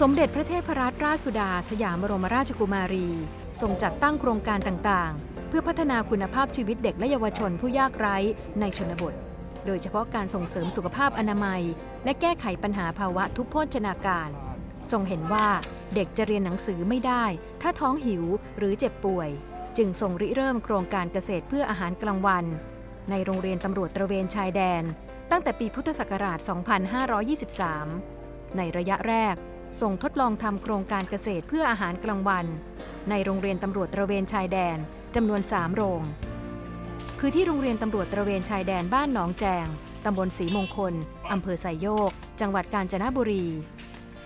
สมเด็จพระเทพรัตนราชสุดา สยามบรมราชกุมารี ทรงจัดตั้งโครงการต่างๆ เพื่อพัฒนาคุณภาพชีวิตเด็กและเยาวชนผู้ยากไร้ในชนบท โดยเฉพาะการส่งเสริมสุขภาพอนามัย และแก้ไขปัญหาภาวะทุพโภชนาการ ทรงเห็นว่าเด็กจะเรียนหนังสือไม่ได้ ถ้าท้องหิวหรือเจ็บป่วย จึงทรงริเริ่มโครงการเกษตรเพื่ออาหารกลางวัน ในโรงเรียนตำรวจตระเวนชายแดน ตั้งแต่ปีพุทธศักราช 2523 ในระยะแรก ส่งทดลองทำโครงการเกษตรเพื่ออาหารกลางวัน ในโรงเรียนตำรวจตระเวนชายแดนจำนวน 3 โรง คือที่โรงเรียนตำรวจตระเวนชายแดนบ้านหนองแจงตำบลศรีมงคลอำเภอไซโยก จังหวัดกาญจนบุรี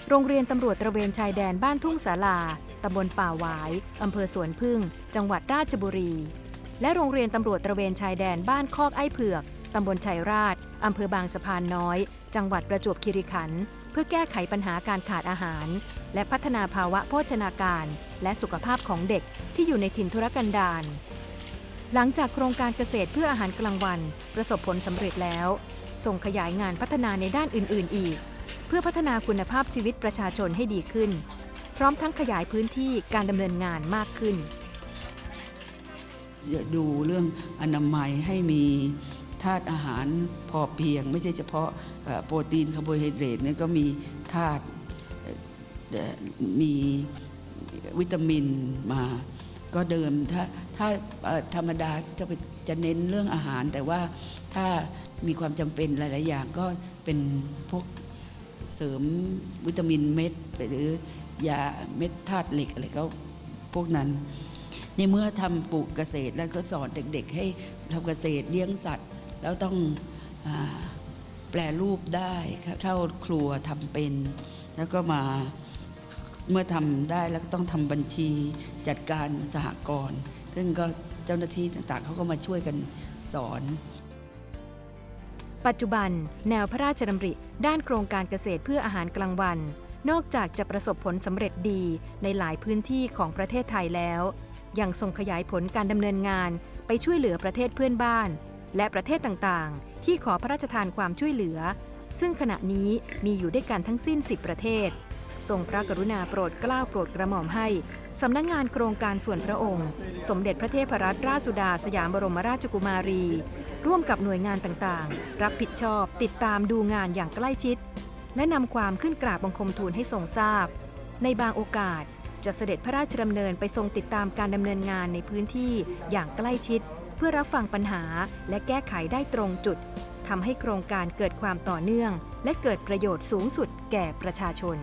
โรงเรียนตำรวจตระเวนชายแดนบ้านทุ่งสาลาตำบลป่าหวายอำเภอสวนพึ่ง จังหวัดราชบุรี และโรงเรียนตำรวจตระเวนชายแดนบ้านคอกไอ้เผือกตำบลชัยราชอำเภอบางสะพานน้อย จังหวัดประจวบคีรีขันธ์ พื่อแก้ไขปัญหาการขาดอาหาร และพัฒนาภาวะโภชนาการ และสุขภาพของเด็กที่อยู่ในถิ่นทุรกันดารหลังจากโครงการเกษตรเพื่ออาหารกลางวัน ประสบผลสำเร็จแล้ว ส่งขยายงานพัฒนาในด้านอื่น ๆ อีก เพื่อพัฒนาคุณภาพชีวิตประชาชนให้ดีขึ้น พร้อมทั้งขยายพื้นที่การดำเนินงานมากขึ้น จะดูเรื่องอนามัยให้มี ธาตุอาหารพอเพียง ไม่ใช่เฉพาะโปรตีนคาร์โบไฮเดรตเนี่ยก็มีธาตุมีวิตามินมา ก็เดิมถ้าถ้าธรรมดาจะไปจะเน้นเรื่องอาหาร แต่ว่าถ้ามีความจำเป็นหลาย ๆ อย่างก็เป็นพวกเสริมวิตามินเม็ดหรือยาเม็ดธาตุเหล็กอะไรก็พวกนั้น ในเมื่อทำปลูกเกษตรแล้วก็สอนเด็ก ๆ ให้ทำเกษตรเลี้ยงสัตว์ แล้วต้องอแปลรูปได้เข้าครัวทำเป็น แล้วก็มาเมื่อทำได้แล้วก็ต้องทำบัญชีจัดการสหกรณ์ซึ่งก็เจ้าหน้าที่ต่างๆเขาก็มาช่วยกันสอน ปัจจุบัน แนวพระราชดำริ ด้านโครงการเกษตรเพื่ออาหารกลางวัน นอกจากจะประสบผลสำเร็จดีในหลายพื้นที่ของประเทศไทยแล้ว ยังส่งขยายผลการดำเนินงานไปช่วยเหลือประเทศเพื่อนบ้าน และประเทศต่างๆ ที่ขอพระราชทานความช่วยเหลือ ซึ่งขณะนี้มีอยู่ด้วยกันทั้งสิ้น 10 ประเทศ ทรงพระกรุณาโปรดเกล้าโปรดกระหม่อมให้ สำนักงงานโครงการส่วนพระองค์ สมเด็จพระเทพรัตนราชสุดาสยามบรมราชกุมารี ร่วมกับหน่วยงานต่างๆ รับผิดชอบ ติดตามดูงานอย่างใกล้ชิด และนำความขึ้นกราบบังคมทูลให้ทรงทราบ ในบางโอกาสจะเสด็จพระราชดำเนินไปทรงติดตามการดำเนินงานในพื้นที่อย่างใกล้ชิด เพื่อรับฟังปัญหาและแก้ไขได้ตรงจุดทำให้โครงการเกิดความต่อเนื่อง และเกิดประโยชน์สูงสุดแก่ประชาชน